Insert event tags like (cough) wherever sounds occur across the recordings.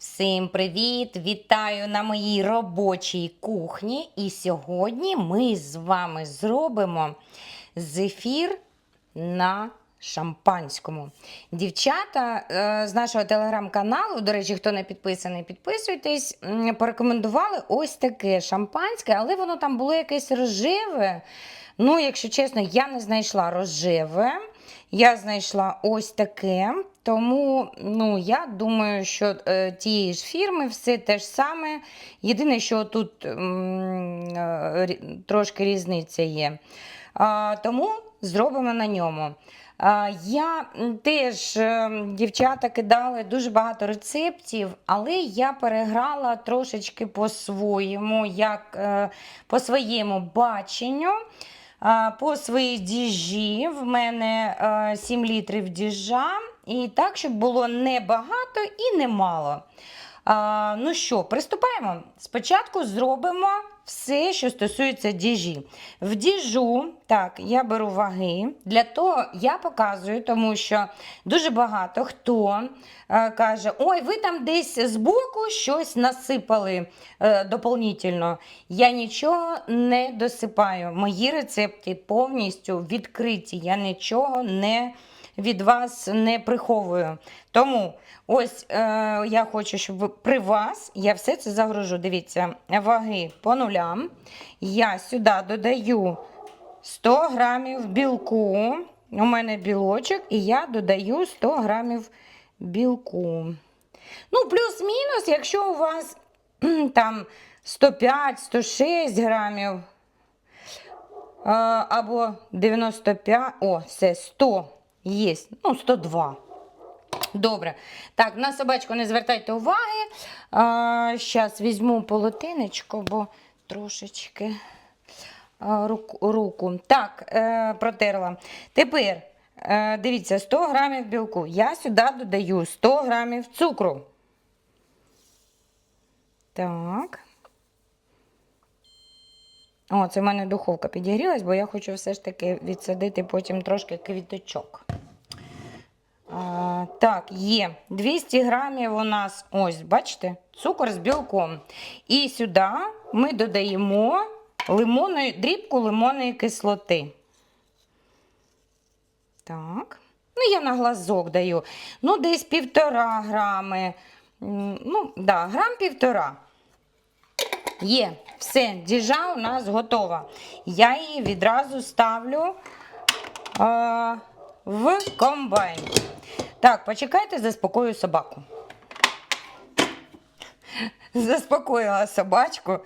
Всім привіт! Вітаю на моїй робочій кухні. І сьогодні ми з вами зробимо зефір на шампанському. Дівчата е, з нашого телеграм-каналу, до речі, хто не підписаний, підписуйтесь, порекомендували ось таке шампанське, але воно там було якесь рожеве. Ну, якщо чесно, я не знайшла рожеве. Я знайшла ось таке. Тому ну, я думаю, що е, тієї ж фірми все те ж саме. Єдине, що тут е, трошки різниця є. А, тому зробимо на ньому. А, я теж е, дівчата кидали дуже багато рецептів, але я переграла трошечки по-своєму, як е, по своєму баченню. По своїй діжі в мене е, 7 літрів діжа. І так, щоб було не багато і не мало. Ну що, приступаємо. Спочатку зробимо все, що стосується діжі. В діжу, так, я беру ваги. Для того я показую, тому що дуже багато хто е, каже: ой, ви там десь збоку щось насипали е, дополнительно. Я нічого не досипаю. Мої рецепти повністю відкриті. Я нічого не від вас не приховую. Тому ось е, я хочу, щоб при вас я все це загружу. Дивіться, ваги по нулям. Я сюди додаю 100 грамів білку. У мене білочок, і я додаю 100 грамів білку. Ну, плюс-мінус, якщо у вас там 105-106 грамів. Або 95, о, все, 100 є, ну, 102. Добре. Так, на собачку не звертайте уваги. Зараз візьму полотенечко, бо трошечки а, руку. руку. Так, е, протерла. Тепер, е, дивіться, 100 грамів білку. Я сюди додаю 100 грамів цукру. Так. О, це в мене духовка підігрілась, бо я хочу все ж таки відсадити потім трошки квіточок. А, так, є 200 грамів у нас, ось, бачите, цукор з білком. І сюди ми додаємо лимонної, дрібку лимонної кислоти. Так. Ну, я на глазок даю. Ну, десь півтора грами. Ну, да, грам півтора. Є, все, діжа у нас готова. Я її відразу ставлю а, в комбайн. Так, почекайте, заспокою собаку. (laughs) Заспокоїла собачку.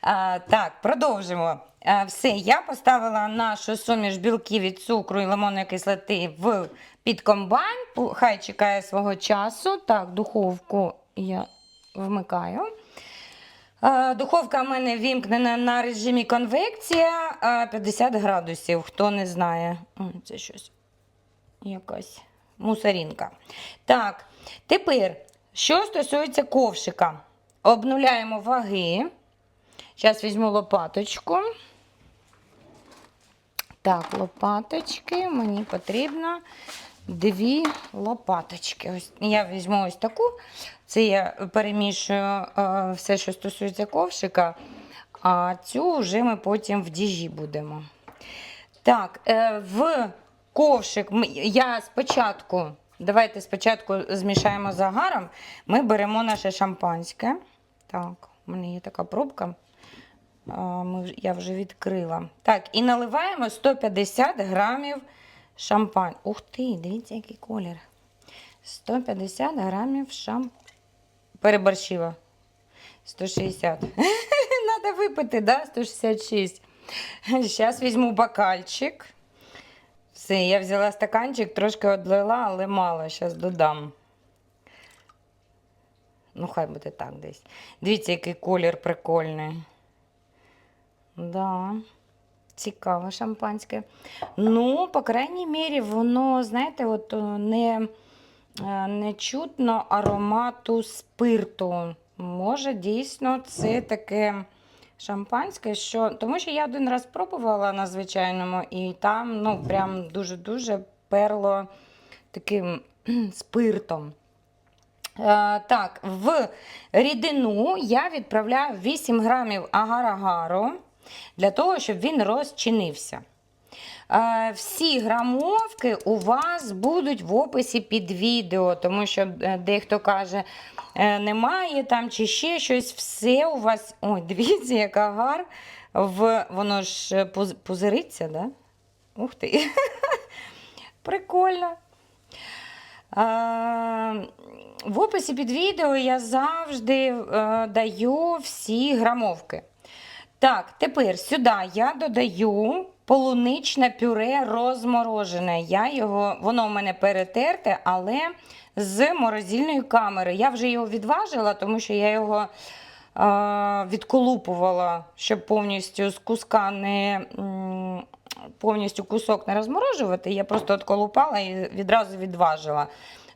А, так, продовжимо. А, все, я поставила нашу суміш білків від цукру і лимонної кислоти в під комбайн. Хай чекає свого часу. Так, духовку я вмикаю. Е, Духовка в мене вімкнена на режимі конвекція е, 50 градусів. Хто не знає, це щось якась мусорінка. Так, тепер, що стосується ковшика, обнуляємо ваги. Зараз візьму лопаточку. Так, лопаточки. Мені потрібно дві лопаточки. Ось я візьму ось таку. Це я перемішую е, все, що стосується ковшика, а цю вже ми потім в діжі будемо. Так, е, в ковшик я спочатку, давайте спочатку змішаємо з агаром. Ми беремо наше шампанське. Так, у мене є така пробка. Я вже відкрила. Так, і наливаємо 150 грамів шампань. Ух ти, дивіться, який колір. 150 грамів шампань. Переборщила. 160. (laughs) Надо випити, да? 166. Зараз візьму бокальчик. Все, я взяла стаканчик, трошки одлила, але мало. Зараз додам. Ну, хай буде так десь. Дивіться, який колір прикольний. Да. Цікаве шампанське. Ну, по крайній мірі, воно, знаєте, от не, е, не чутно аромату спирту. Може, дійсно, це таке шампанське, що. Тому що я один раз пробувала на звичайному, і там, ну, прям дуже-дуже перло таким (clears throat) спиртом. Е, так, в рідину я відправляю 8 грамів агар-агару для того, щоб він розчинився. Е, Всі грамовки у вас будуть в описі під відео, тому що е, дехто каже, е, немає там чи ще щось. Все у вас. Ой, (laughs) дивіться, як агар. В... Воно ж пуз- пузириться, да? Ух ти. (laughs) Прикольно. В описі під відео я завжди даю всі грамовки. Так, тепер сюди я додаю полуничне пюре розморожене. Я його, воно в мене перетерте, але з морозильної камери. Я вже його відважила, тому що я його е, відколупувала, щоб повністю з куска не. Повністю кусок не розморожувати, я просто отколупала і відразу відважила.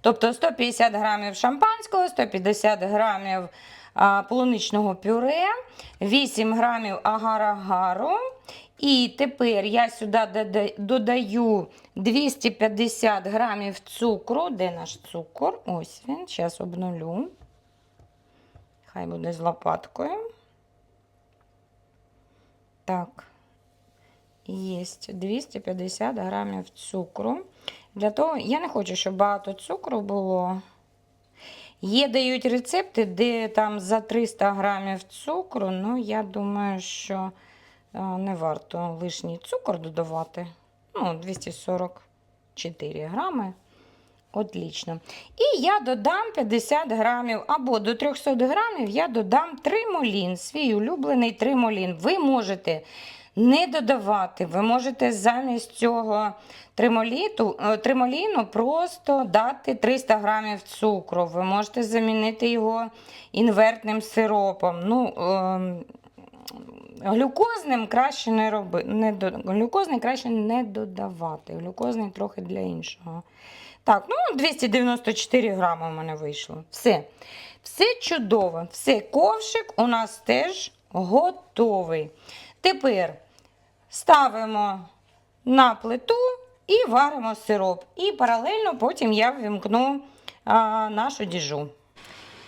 Тобто 150 грамів шампанського, 150 грамів полуничного пюре, 8 грамів агар-агару. І тепер я сюди додаю 250 грамів цукру. Де наш цукор? Ось він. Зараз обнулю. Хай буде з лопаткою. Так. Єсть 250 грамів цукру. Для того, я не хочу, щоб багато цукру було. Є дають рецепти, де там за 300 грамів цукру. Ну, я думаю, що е, не варто лишній цукор додавати. Ну, 244 грами. Отлично. І я додам 50 грамів або до 300 грамів я додам тримолін, свій улюблений тримолін. Ви можете не додавати, ви можете замість цього тримоліту, е, тримоліну просто дати 300 грамів цукру. Ви можете замінити його інвертним сиропом. Ну, ем, Глюкозним краще не роби, не до, глюкозний краще не додавати. Глюкозний трохи для іншого. Так, ну 294 грами у мене вийшло. Все. Все чудово. Все, ковшик у нас теж готовий. Тепер ставимо на плиту і варимо сироп. І паралельно потім я ввімкну а, нашу діжу.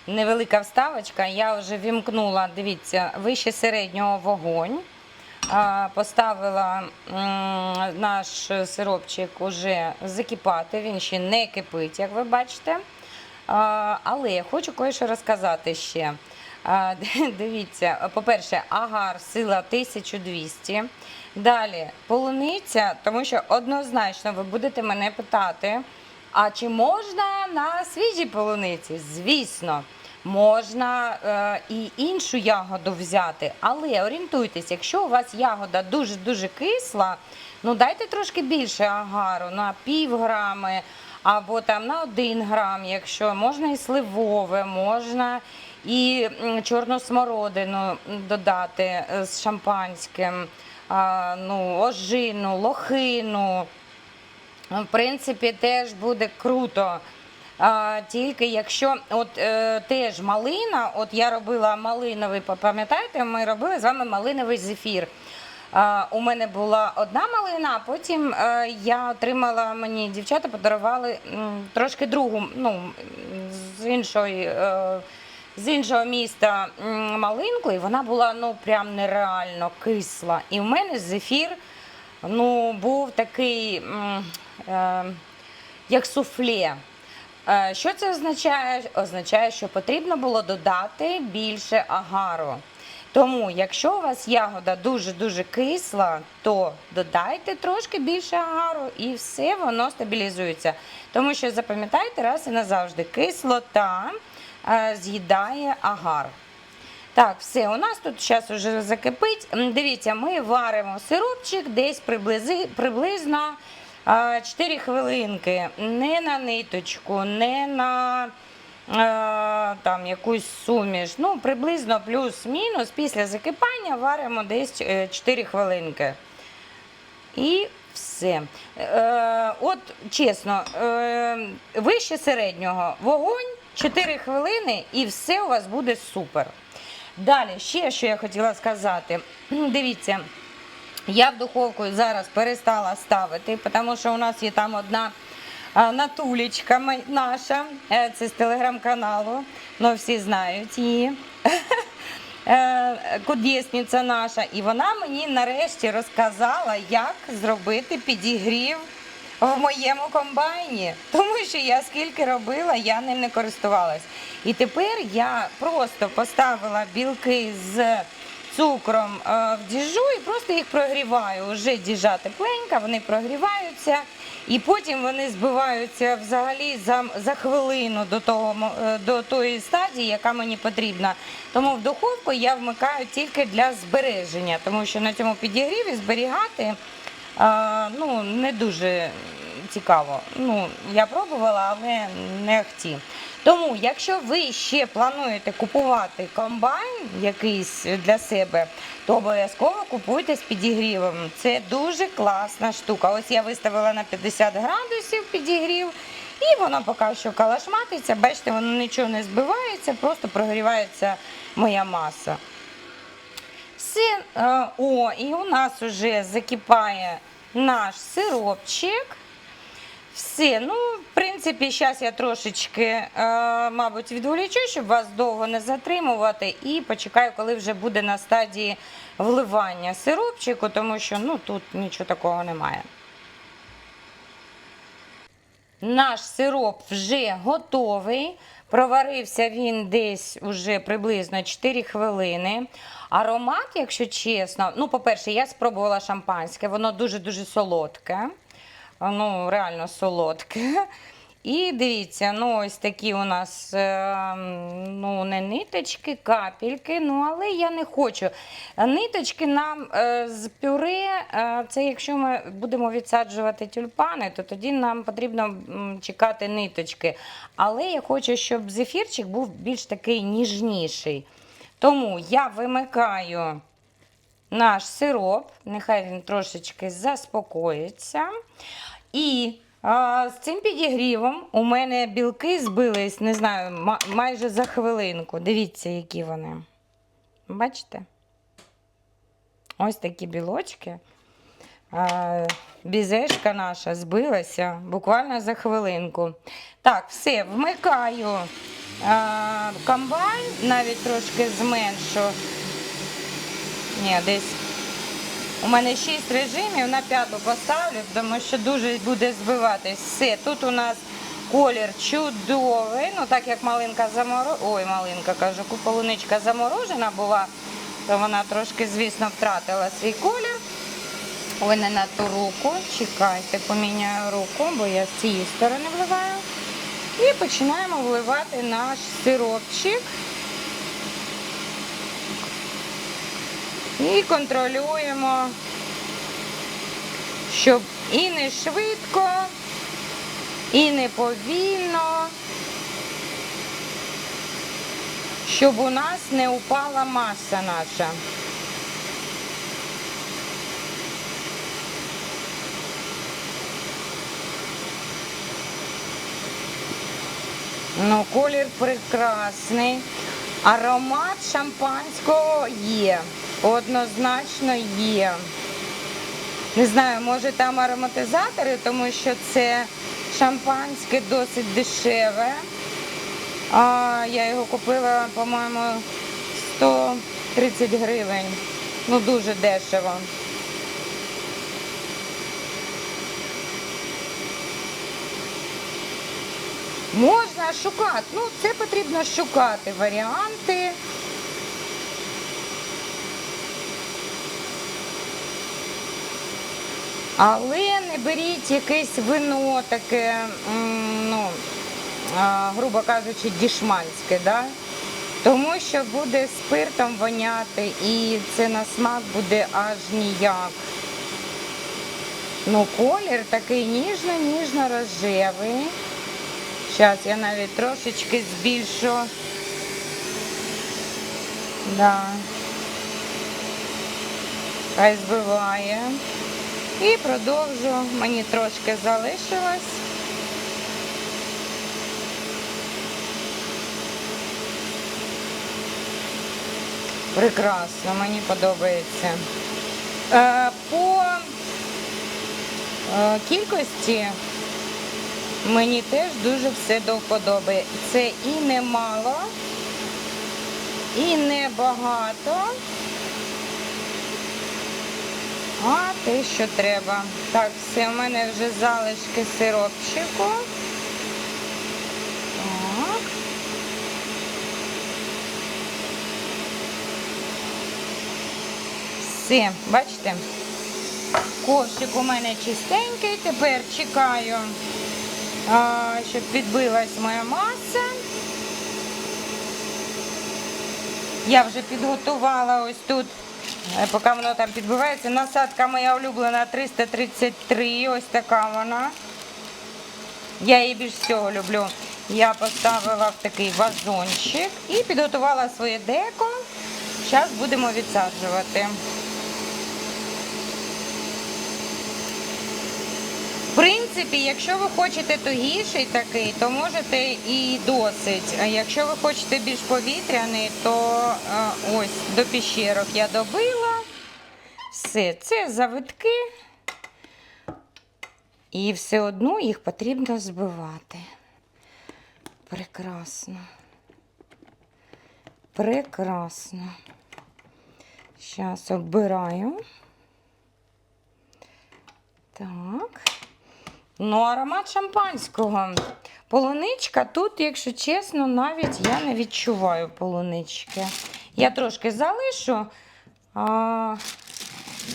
Невелика вставочка, я вже вімкнула, дивіться, вище середнього вогонь. Поставила наш сиропчик уже закипати, він ще не кипить, як ви бачите. Але хочу кое-що розказати ще. (laughs) Дивіться, по-перше, агар, сила 1200. Далі полуниця, тому що однозначно ви будете мене питати, а чи можна на свіжій полуниці? Звісно, можна е, і іншу ягоду взяти, але орієнтуйтесь, якщо у вас ягода дуже-дуже кисла, ну дайте трошки більше агару на пів грами або там на один грам, якщо можна і сливове, можна і чорну смородину додати е, з шампанським, ну, ожину, лохину. В принципі, теж буде круто. А, тільки якщо от е, теж малина, от я робила малиновий, пам'ятаєте, ми робили з вами малиновий зефір. А, у мене була одна малина, а потім е, я отримала, мені дівчата подарували м, трошки другу, ну, з іншої. Е, з іншого міста малинку, і вона була ну прям нереально кисла. І в мене зефір ну, був такий, е, як суфле. Е, Що це означає? Означає, що потрібно було додати більше агару. Тому, якщо у вас ягода дуже-дуже кисла, то додайте трошки більше агару і все воно стабілізується. Тому що запам'ятайте раз і назавжди, кислота з'їдає агар. Так, все, у нас тут зараз вже закипить. Дивіться, ми варимо сиропчик десь приблизи, приблизно 4 хвилинки. Не на ниточку, не на е, там, якусь суміш. Ну, приблизно плюс-мінус. Після закипання варимо десь е, 4 хвилинки. І все. Е, от чесно, е, вище середнього вогонь 4 хвилини і все у вас буде супер. Далі, ще що я хотіла сказати. (clears throat) Дивіться, я в духовку зараз перестала ставити, тому що у нас є там одна Натулечка наша, е, це з телеграм-каналу, ну всі знають її. (laughs) Е, Кудєсниця наша, і вона мені нарешті розказала, як зробити підігрів в моєму комбайні. Тому що я скільки робила, я ним не користувалась. І тепер я просто поставила білки з цукром е, в діжу і просто їх прогріваю. Уже діжа тепленька, вони прогріваються. І потім вони збиваються взагалі за, за хвилину до, того, е, до тої стадії, яка мені потрібна. Тому в духовку я вмикаю тільки для збереження, тому що на цьому підігріві зберігати а, ну, не дуже цікаво. Ну, я пробувала, але не ахті. Тому, якщо ви ще плануєте купувати комбайн якийсь для себе, то обов'язково купуйте з підігрівом. Це дуже класна штука. Ось я виставила на 50 градусів підігрів, і воно поки що калашматиться. Бачите, воно нічого не збивається, просто прогрівається моя маса. Все, е, о, і у нас вже закипає наш сиропчик. Все, ну, в принципі, зараз я трошечки, е, мабуть, відволічу, щоб вас довго не затримувати, і почекаю, коли вже буде на стадії вливання сиропчику, тому що ну, тут нічого такого немає. Наш сироп вже готовий. Проварився він десь уже приблизно 4 хвилини. Аромат, якщо чесно, ну, по-перше, я спробувала шампанське, воно дуже-дуже солодке. Ну, реально солодке. (laughs) І дивіться, ну ось такі у нас е, ну, не ниточки, капельки, ну але я не хочу. Ниточки нам е, з пюре, е, це якщо ми будемо відсаджувати тюльпани, то тоді нам потрібно чекати ниточки. Але я хочу, щоб зефірчик був більш такий ніжніший. Тому я вимикаю наш сироп, нехай він трошечки заспокоїться. І а, з цим підігрівом у мене білки збились, не знаю, майже за хвилинку. Дивіться, які вони. Бачите? Ось такі білочки. А, бізешка наша збилася буквально за хвилинку. Так, все, вмикаю а, комбайн, навіть трошки зменшу. Ні, десь у мене 6 режимів, на п'яту поставлю, тому що дуже буде збиватись. Все, тут у нас колір чудовий. Ну, так як малинка заморо... Ой, малинка кажу, полуничка заморожена була, то вона трошки, звісно, втратила свій колір. Ой, не на ту руку. Чекайте, поміняю руку, бо я з цієї сторони вливаю. І починаємо вливати наш сиропчик. І контролюємо, щоб і не швидко, і не повільно, щоб у нас не упала маса наша. Ну, колір прекрасний. Аромат шампанського є. Однозначно є. Не знаю, може там ароматизатори, тому що це шампанське досить дешеве. А я його купила, по-моєму, 130 гривень. Ну, дуже дешево. Можна шукати. Ну, це потрібно шукати варіанти. Але не беріть якесь вино таке, ну, грубо кажучи, дішманське, да? тому що буде спиртом воняти і це на смак буде аж ніяк. Ну, колір такий ніжно-ніжно-рожевий. Зараз я навіть трошечки збільшу. Да. Хай збиває. І продовжу. Мені трошки залишилось. Прекрасно, мені подобається. Е, по е, кількості Мені теж дуже все до вподоби. Це і не мало, і не багато. А те, що треба. Так, все, у мене вже залишки сиропчику. Так. Все, бачите? Ковшик у мене чистенький. Тепер чекаю, щоб підбилась моя маса. Я вже підготувала ось тут, поки воно там підбивається. Насадка моя улюблена 333, ось така вона. Я її більш всього люблю. Я поставила в такий вазончик і підготувала своє деко. Зараз будемо відсаджувати. В принципі, якщо ви хочете тугіший такий, то можете і досить. А якщо ви хочете більш повітряний, то е, ось до піщерок я добила. Все, це завитки. І все одно їх потрібно збивати. Прекрасно. Прекрасно. Зараз оббираю. Так. Ну, аромат шампанського. Полуничка тут, якщо чесно, навіть я не відчуваю полунички. Я трошки залишу а,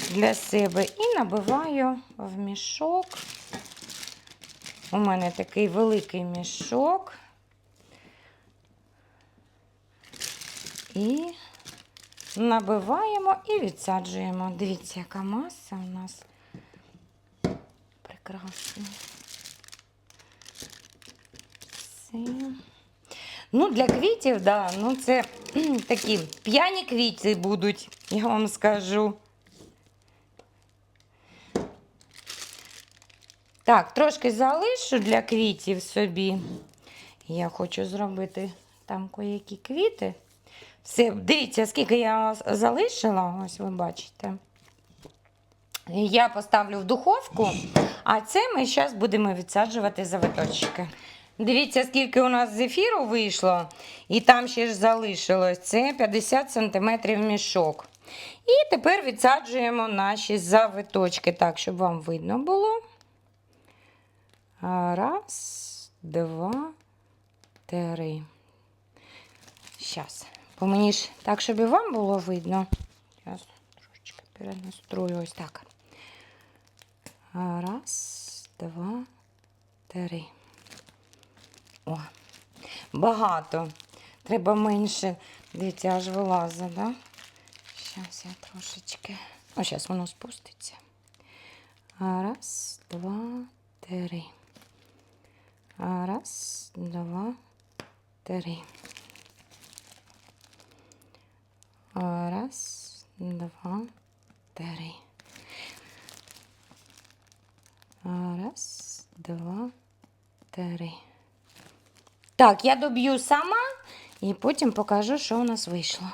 для себе і набиваю в мішок. У мене такий великий мішок. І набиваємо і відсаджуємо. Дивіться, яка маса у нас прекрасна. Все. Ну, для квітів, да, ну це (clears throat) такі п'яні квіти будуть, я вам скажу. Так, трошки залишу для квітів собі. Я хочу зробити там коякі квіти. Все, дивіться, скільки я залишила, ось ви бачите. Я поставлю в духовку, а це ми зараз будемо відсаджувати завиточки. Дивіться, скільки у нас зефіру вийшло, і там ще ж залишилось. Це 50 см мішок. І тепер відсаджуємо наші завиточки, так, щоб вам видно було. Раз, два, три. Зараз. Бо мені ж так, щоб і вам було видно. Зараз трошечки перенастрою ось так. Раз, два, три. О, багато. Треба менше. Дивіться, аж вилазить, да? Зараз я трошечки. О, зараз воно спуститься. Раз, два, три. Раз, два, три. Раз, два, три. Раз, два, три. Так, я доб'ю сама і потім покажу, що у нас вийшло.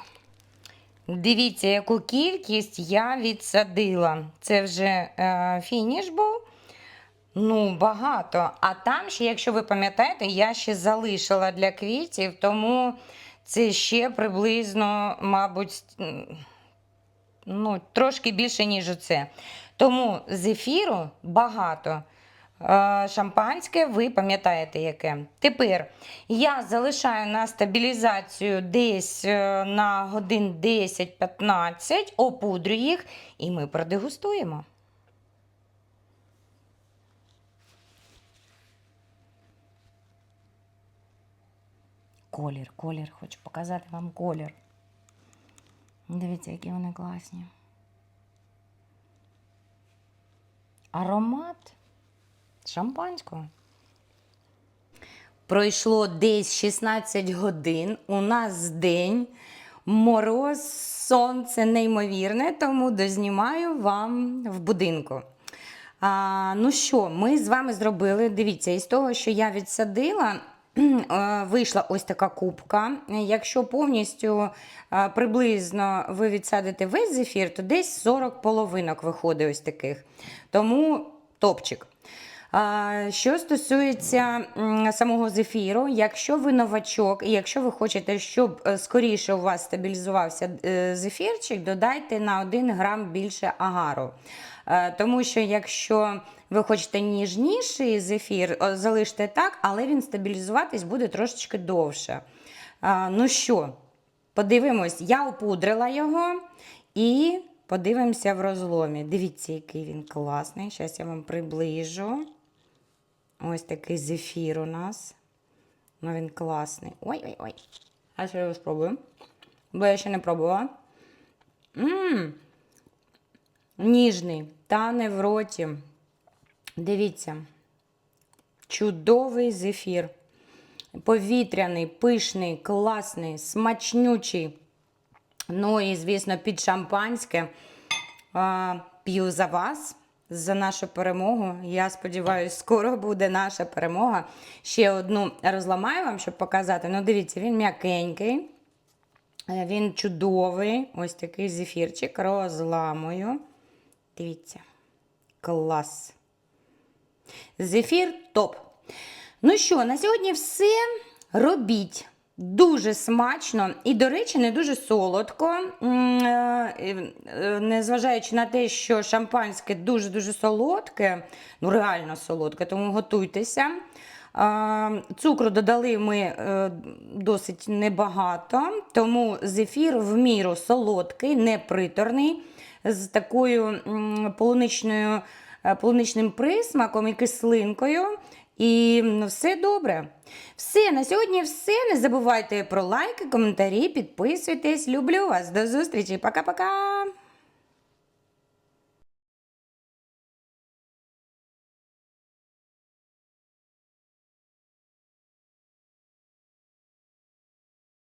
Дивіться, яку кількість я відсадила. Це вже е, фініш був. Ну, багато. А там ще, якщо ви пам'ятаєте, я ще залишила для квітів, тому це ще приблизно, мабуть, ну, трошки більше, ніж оце. Тому зефіру багато. Е, Шампанське, ви пам'ятаєте яке. Тепер я залишаю на стабілізацію десь е, на годин 10-15, опудрю їх, і ми продегустуємо. Колір, колір, хочу показати вам колір. Дивіться, які вони класні. Аромат шампанського. Пройшло десь 16 годин. У нас день, мороз, сонце неймовірне, тому дознімаю вам в будинку. А, ну що, ми з вами зробили, дивіться, із того, що я відсадила, (clears throat) вийшла ось така кубка. Якщо повністю приблизно ви відсадите весь зефір, то десь 40 половинок виходить ось таких. Тому топчик. Що стосується самого зефіру, якщо ви новачок і якщо ви хочете, щоб е, скоріше у вас стабілізувався е, зефірчик, додайте на 1 грам більше агару. Е, Тому що якщо ви хочете ніжніший зефір, залиште так, але він стабілізуватись буде трошечки довше. Ну що, подивимось, я опудрила його і подивимося в розломі. Дивіться, який він класний. Зараз я вам приближу. Ось такий зефір у нас. Ну, він класний. Ой-ой-ой. А що я його спробую? Бо я ще не пробувала. Мм. Ніжний, тане в роті. Дивіться. Чудовий зефір. Повітряний, пишний, класний, смачнючий. Ну і, звісно, під шампанське. П'ю за вас, за нашу перемогу. Я сподіваюся, скоро буде наша перемога. Ще одну розламаю вам, щоб показати. Ну, дивіться, він м'якенький. Е, Він чудовий. Ось такий зефірчик. Розламую. Дивіться. Клас. Зефір топ. Ну що, на сьогодні все. Робіть. Дуже смачно і, до речі, не дуже солодко. Е, е, Незважаючи на те, що шампанське дуже-дуже солодке, ну реально солодке, тому готуйтеся. Цукру додали ми е, досить небагато, тому зефір в міру солодкий, не приторний, з такою полуничною, е, полуничним присмаком і кислинкою. І ну, все добре. Все, на сьогодні все. Не забувайте про лайки, коментарі, підписуйтесь. Люблю вас. До зустрічі. Пока-пока.